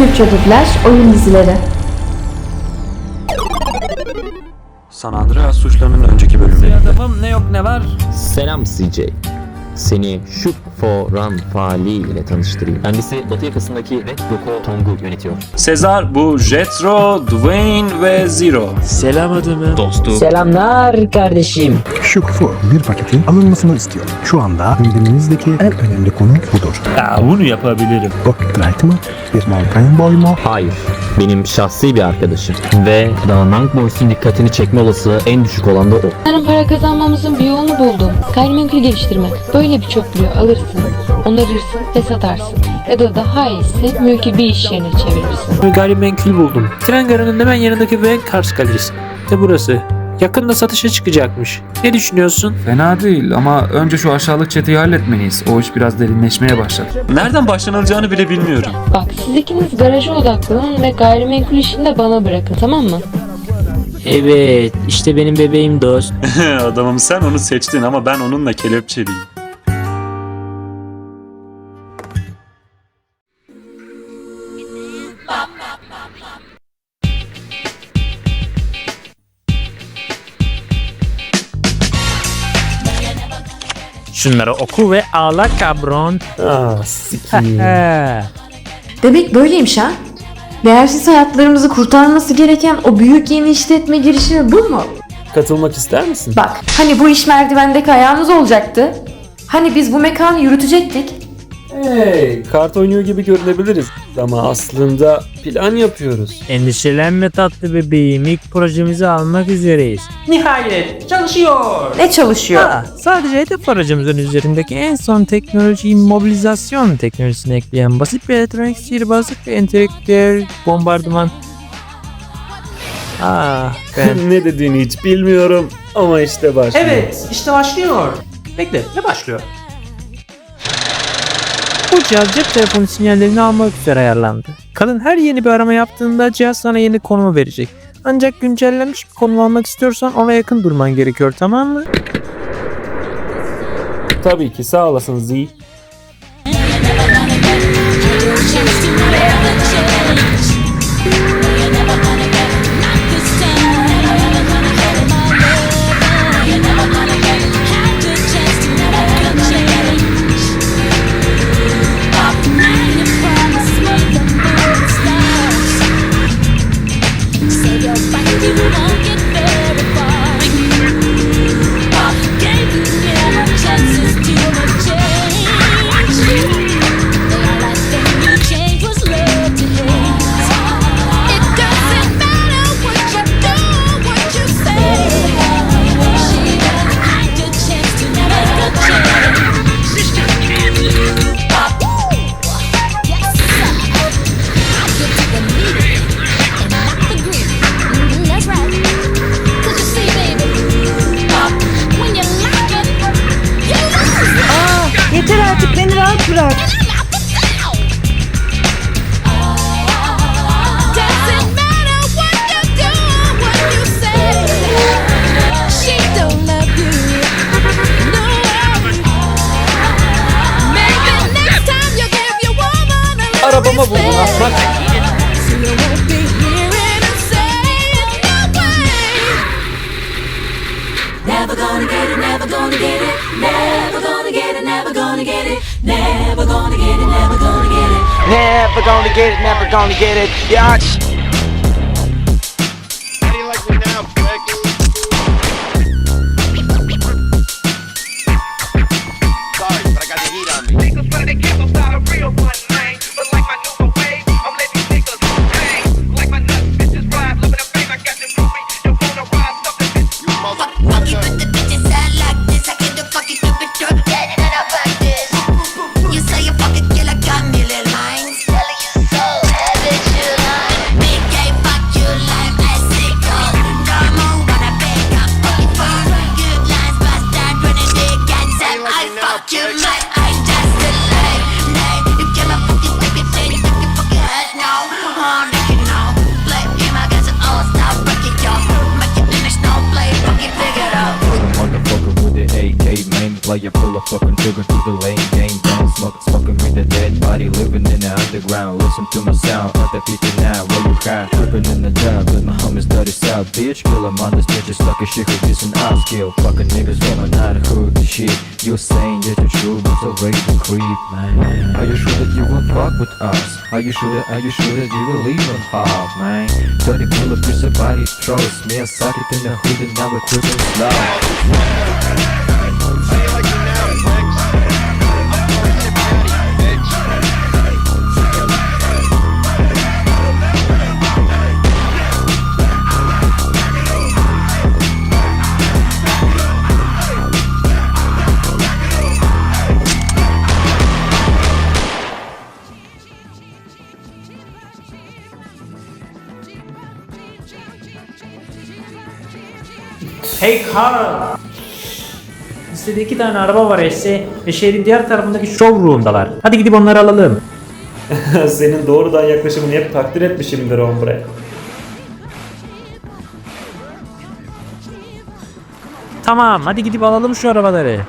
Türkçe dublaj oyun dizileri. San Andreas suçlarının önceki bölümü. Adamım ne yok ne var? Selam CJ. Seni Shoot for Run faali ile tanıştırayım. Kendisi Batı yakasındaki Red Yoko Tong'u yönetiyor. Sezar bu Jetro, Dwayne ve Zero. Selam adamım. Dostu. Selamlar kardeşim. Şu kufu bir paketin alınmasını istiyor. Şu anda gündemimizdeki en önemli konu budur. Aa, bunu yapabilirim. Gottrite mı? Bir mountain boy mu? Hayır. Benim şahsi bir arkadaşım. Ve The Nang Boys'un dikkatini çekme olasılığı en düşük olan da o. Yarın para kazanmamızın bir yolunu buldum. Gayrimenkul geliştirmek. Böyle bir çöplüğü alırsın, onarırsın ve satarsın. Ya da daha iyisi mülkü bir iş yerine çevirirsin. Bir gayrimenkul buldum. Tren garının hemen yanındaki ve Kars Galerisi. İşte burası. Yakında satışa çıkacakmış. Ne düşünüyorsun? Fena değil ama önce şu aşağılık çeteyi halletmeliyiz. O iş biraz derinleşmeye başladı. Nereden başlanılacağını bile bilmiyorum. Bak siz ikiniz garaja odaklanın ve gayrimenkul işini de bana bırakın tamam mı? Evet, işte benim bebeğim dost. Adamım sen onu seçtin ama ben onunla kelepçeliyim. Şunları oku ve ağla kabron. Ah sikiyim. Demek böyleymiş ha? Değersiz hayatlarımızı kurtarması gereken o büyük yeni işletme girişimi bu mu? Katılmak ister misin? Bak hani bu iş merdivendeki ayağımız olacaktı. Hani biz bu mekanı yürütecektik. Hey, kart oynuyor gibi görünebiliriz. Ama aslında plan yapıyoruz. Endişelenme tatlı bebeğim. İlk projemizi almak üzereyiz. Nihayet çalışıyor. Ne çalışıyor? Ha, sadece hedef aracımızın üzerindeki en son teknolojiyi mobilizasyon teknolojisini ekleyen basit bir elektronik sihirbazlık ve entelektüel bombardıman. Ah ben ne dediğini hiç bilmiyorum ama işte başlıyor. Evet, işte başlıyor. Bekle, ne başlıyor? Cihaz cep telefonu sinyallerini almak üzere ayarlandı. Kadın her yeni bir arama yaptığında cihaz sana yeni konumu verecek. Ancak güncellenmiş bir konum almak istiyorsan ona yakın durman gerekiyor tamam mı? Tabii ki sağ olasın Z. Never gonna get it, never gonna get it. Yacht. Player, pull a fucking trigger through the lane, game dance. Smoke, smoking with the dead body, living in the underground. Listen to my sound, cut the people now. Where you got? Tripping in the job, with my homies dirty south, bitch. Kill 'em on the snitches, suck a shit, who an out skill. Fucking niggas out of hood, shit. You saying that you're truth, but so ready to creep, man. Are you sure that you won't fuck with us? Are you sure that, are you sure that you will leave them hard, man? Dirty pull up, your body throws me a suck it in the hood, and now we're tripping slow. Hey Carl! Listede iki tane araba var esse ve şehrin diğer tarafındaki showroom'dalar. Hadi gidip onları alalım. Senin doğrudan yaklaşımını hep takdir etmişimdir Ombre. Tamam hadi gidip alalım şu arabaları.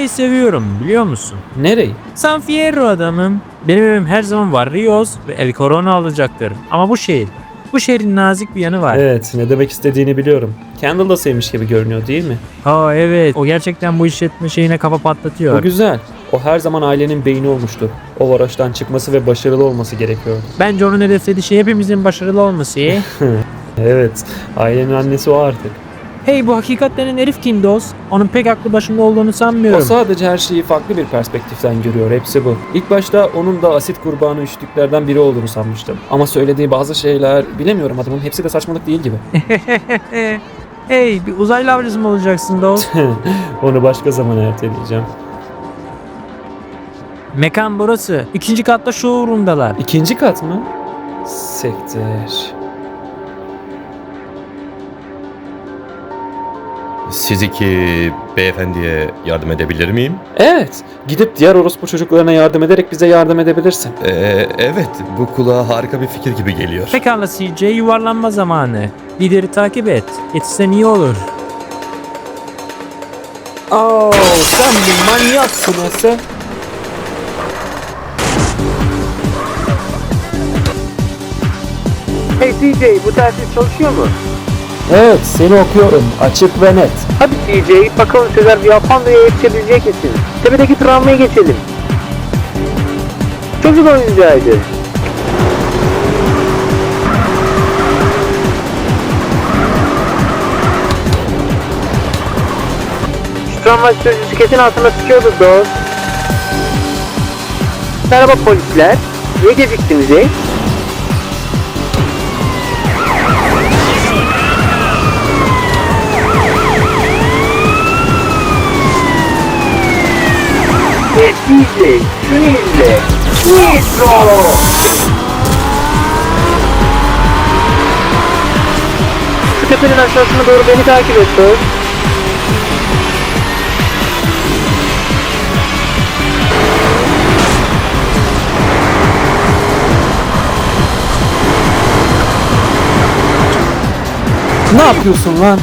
Burayı seviyorum biliyor musun? Nereyi? San Fierro adamım. Benim evim her zaman var Rios ve El Corona alacaktır. Ama bu şehir. Bu şehrin nazik bir yanı var. Evet, ne demek istediğini biliyorum. Kendall da sevmiş gibi görünüyor değil mi? Aa evet. O gerçekten bu işletme şeyine kafa patlatıyor. O güzel. O her zaman ailenin beyni olmuştu. O varoştan çıkması ve başarılı olması gerekiyordu. Bence onun hedeflediği şey hepimizin başarılı olması. Evet, ailenin annesi o artık. Hey bu hakikat denen herif kim dost? Onun pek aklı başında olduğunu O sanmıyorum. sadece her şeyi farklı bir perspektiften görüyor. Hepsi bu. İlk başta onun da asit kurbanı üşütüklerden biri olduğunu sanmıştım. Ama söylediği bazı şeyler bilemiyorum adamın hepsi de saçmalık değil gibi. hey bir uzaylı avcısı mı olacaksın dost? Onu başka zaman erteleyeceğim. Mekan burası. İkinci katta showroom'dalar. İkinci kat mı? Sektir. Siz iki beyefendiye yardım edebilir miyim? Evet, gidip diğer orospu çocuklarına yardım ederek bize yardım edebilirsin. Ee, evet, bu kulağa harika bir fikir gibi geliyor. Pekala CJ yuvarlanma zamanı. Lideri takip et. Yetişsen iyi olur. Oo, sen bir manyaksın Ese. Hey CJ bu telsiz çalışıyor mu? Evet, seni okuyorum. Açık ve net. Hadi CJ bakalım Sezer bir Apanda'ya yetişebilecek misin? Tepedeki tramvaya geçelim. Çocuk oyuncağıydı. Şu tramvay sürücüsü kesin altına sıkıyordu dost. Merhaba polisler. Niye geciktiniz ey? Şunu izle. Nitro! Tepenin aşağısına doğru beni takip et dost. Ne yapıyorsun lan?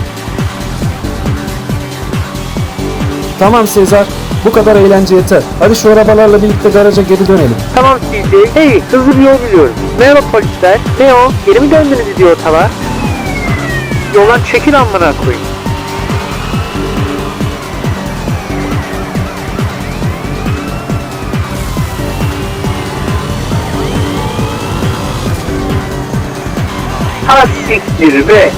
Tamam Sezar, bu kadar eğlence yeter. Hadi şu arabalarla birlikte garaja geri dönelim. Tamam CJ. Hey hızlı bir yol biliyorum. Merhaba polisler. Ne o? Geri mi döndünüz idiotala? Yoldan çekil amına koyayım. Ha siktir be.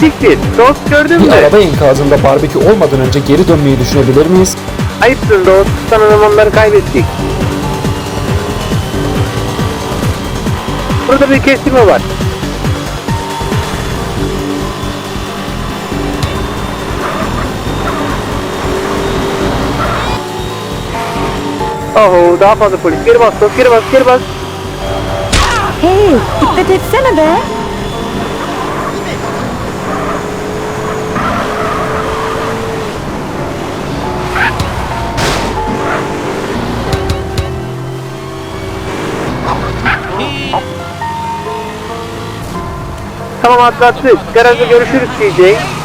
Siktir. Dost gördün Bir mü? araba enkazında barbekü olmadan önce geri dönmeyi düşünebilir miyiz? Ayıpsın dost. Sanırım onları kaybettik. Burada bir kestirme var. Oho daha fazla polis. Geri bas dost geri bas geri bas. Hey dikkat etsene be. Tamam atlattık. Garajda görüşürüz CJ.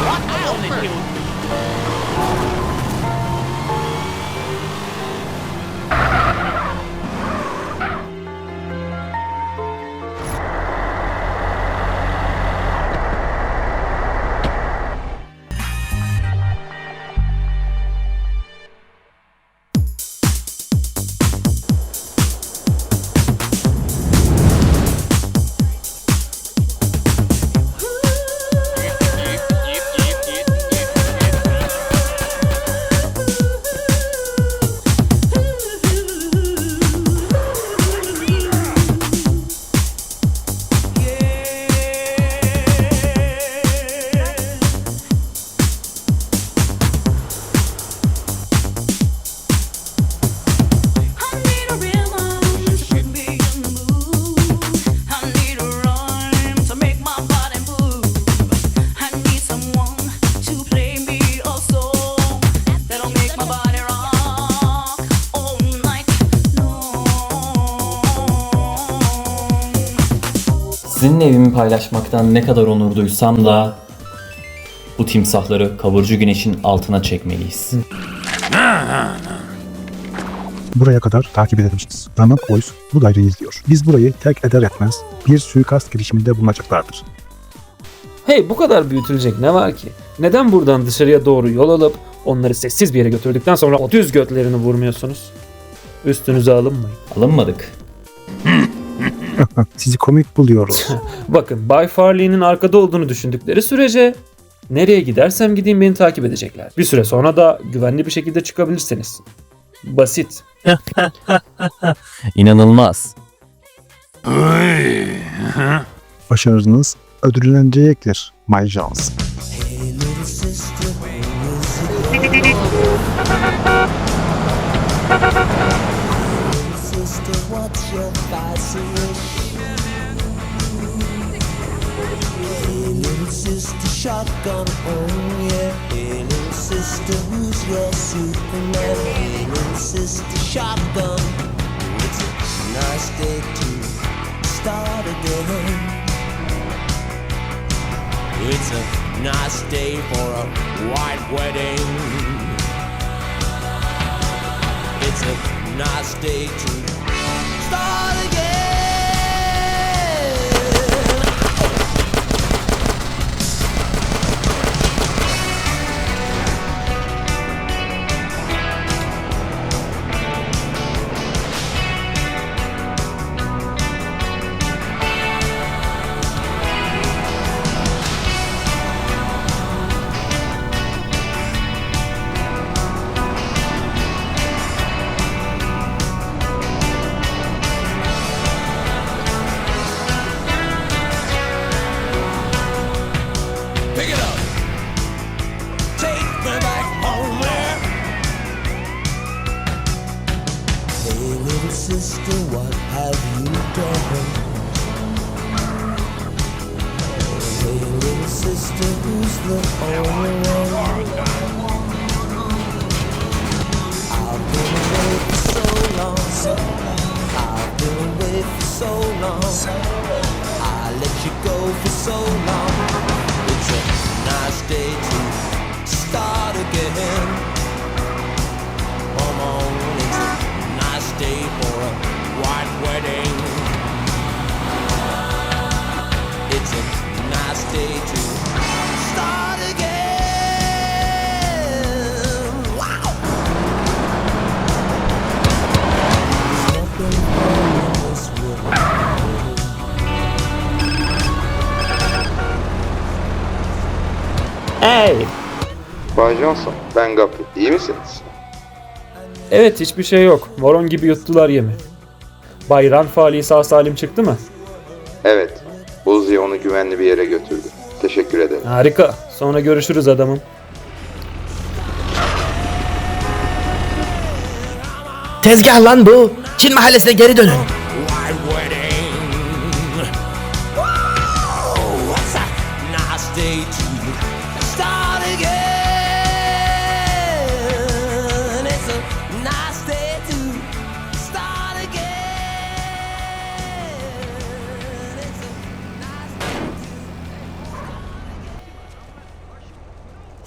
Sizinle evimi paylaşmaktan ne kadar onur duysam da bu timsahları kavurucu güneşin altına çekmeliyiz. Buraya kadar takip edebilirsiniz. Damat Boys bu daireyi izliyor. Biz burayı terk eder etmez bir suikast girişiminde bulunacaklardır. Hey bu kadar büyütülecek ne var ki? Neden buradan dışarıya doğru yol alıp onları sessiz bir yere götürdükten sonra o düz götlerini vurmuyorsunuz? Üstünüze alınmayın. Alınmadık. Sizi komik buluyoruz. Bakın Bay Farley'nin arkada olduğunu düşündükleri sürece nereye gidersem gideyim beni takip edecekler. Bir süre sonra da güvenli bir şekilde çıkabilirsiniz. Basit. İnanılmaz. Başarınız ödüllenecektir My Jones. Shotgun, oh yeah. Little sister, who's your Superman? Little sister, shotgun. It's a nice day to start again. It's a nice day for a white wedding. It's a nice day to Johnson, ben Guppy. İyi misiniz? Evet hiçbir şey yok. Moron gibi yuttular yemi. Bay Ranfali sağ salim çıktı mı? Evet. Buzzi onu güvenli bir yere götürdü. Teşekkür ederim. Harika. Sonra görüşürüz adamım. Tezgah lan bu. Çin mahallesine geri dönün.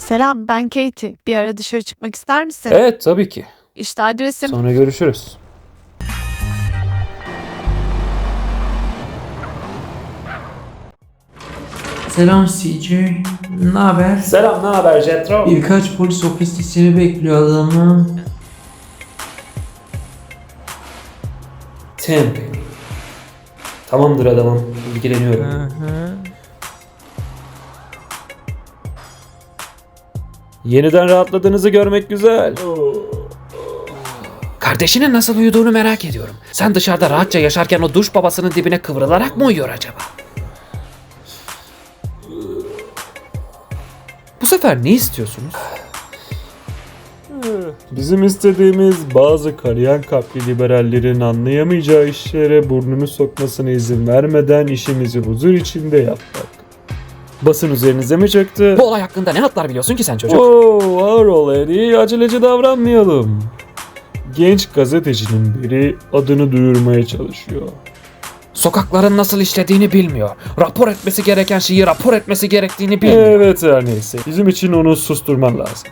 Selam ben Katie. Bir ara dışarı çıkmak ister misin? Evet tabii ki. İşte adresim. Sonra görüşürüz. Selam CJ. Ne haber? Selam ne haber Jetro? Birkaç polis ofisi seni bekliyor adamı. Tempe. Tamamdır adamım. İlgileniyorum. Yeniden rahatladığınızı görmek güzel. Kardeşinin nasıl uyuduğunu merak ediyorum. Sen dışarıda rahatça yaşarken o duş babasının dibine kıvrılarak mı uyuyor acaba? Bu sefer ne istiyorsunuz? Bizim istediğimiz bazı kariyer kalpli liberallerin anlayamayacağı işlere burnunu sokmasına izin vermeden işimizi huzur içinde yapmak. Basın üzerinize mi çöktü? Bu olay hakkında ne hatlar biliyorsun ki sen çocuk? Oo, ağır ol Eddie. Aceleci davranmayalım. Genç gazetecinin biri adını duyurmaya çalışıyor. Sokakların nasıl işlediğini bilmiyor. Rapor etmesi gereken şeyi rapor etmesi gerektiğini bilmiyor. Evet her neyse. Bizim için onu susturman lazım.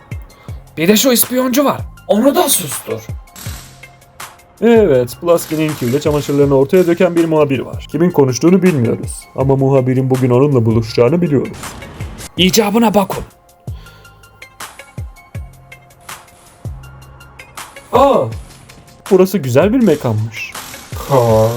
Bir de şu ispiyoncu var. Onu da sustur. Evet, Plaskin'in kirli çamaşırlarını ortaya döken bir muhabir var. Kimin konuştuğunu bilmiyoruz. Ama muhabirin bugün onunla buluşacağını biliyoruz. İcabına bakın. Aa, burası güzel bir mekanmış. Ha.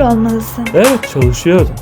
Olmalısın. Evet, çalışıyordum.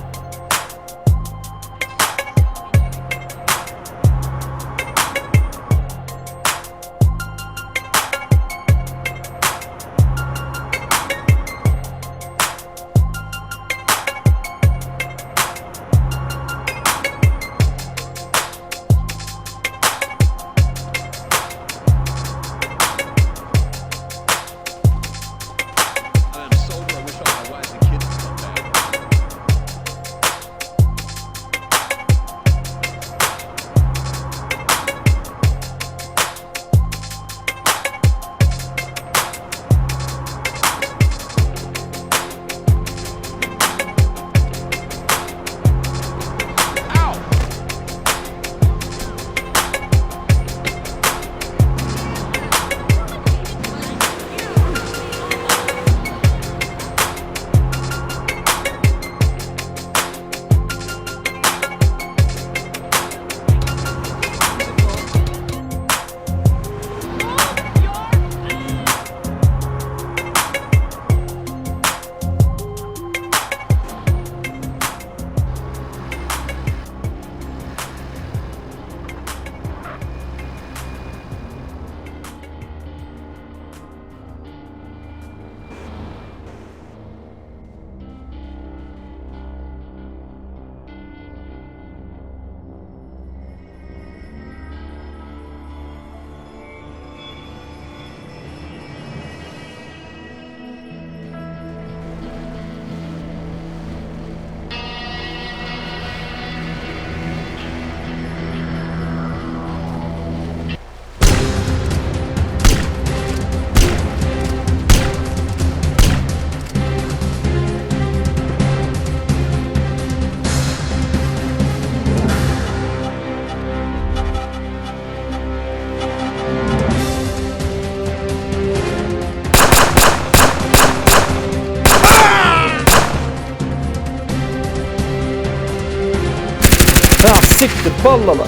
Ballala.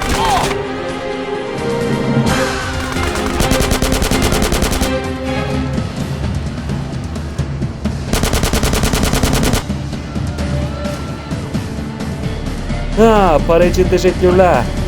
Ha para için teşekkürler.